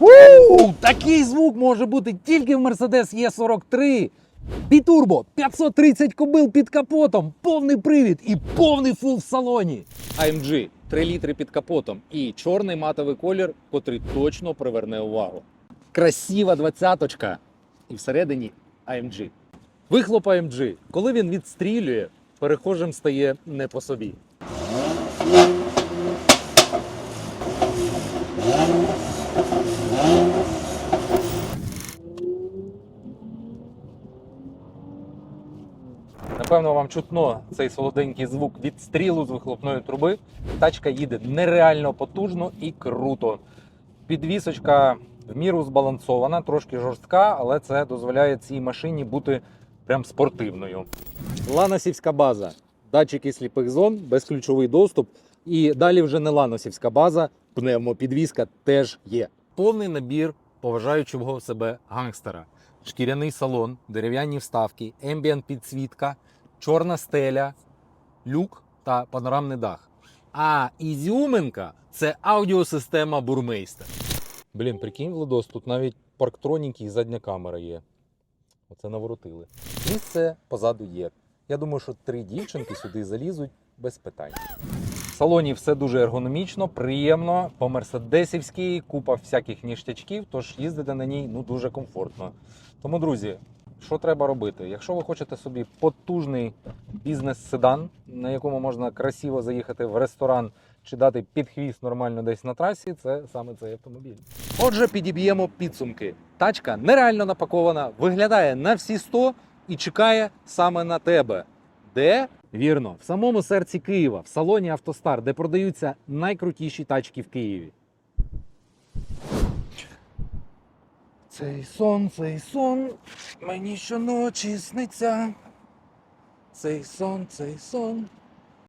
У, такий звук може бути тільки в Mercedes E43. Бітурбо, 530 кобил під капотом, повний привід і повний фул в салоні. AMG 3 літри під капотом і чорний матовий колір, котрий точно приверне увагу. Красива двадцяточка. І всередині AMG. Вихлоп AMG. Коли він відстрілює, перехожим стає не по собі. Напевно, вам чутно цей солоденький звук від стрілу з вихлопної труби. Тачка їде нереально потужно і круто. Підвісочка в міру збалансована, трошки жорстка, але це дозволяє цій машині бути прям спортивною. Ланосівська база, датчики сліпих зон, безключовий доступ. І далі вже не ланосівська база, пневмопідвізка теж є. Повний набір поважаючого себе гангстера. Шкіряний салон, дерев'яні вставки, ембієнт підсвітка, чорна стеля, люк та панорамний дах. А ізюминка це аудіосистема Бурмейстер. Блін, прикинь, Владос, тут навіть парктроніки і задня камера є. Оце наворотили. Місце позаду є. Я думаю, що три дівчинки сюди залізуть без питань. В салоні все дуже ергономічно, приємно, по-мерседесівськи, купа всяких ніштячків, тож їздити на ній ну, дуже комфортно. Тому, друзі, що треба робити? Якщо ви хочете собі потужний бізнес-седан, на якому можна красиво заїхати в ресторан чи дати під хвіст нормально десь на трасі, це саме цей автомобіль. Отже, підіб'ємо підсумки. Тачка нереально напакована, виглядає на всі 100 і чекає саме на тебе. Де? Вірно, в самому серці Києва, в салоні Автостар, де продаються найкрутіші тачки в Києві. Цей сон, цей сон, мені щоночі сниться. Цей сон, цей сон,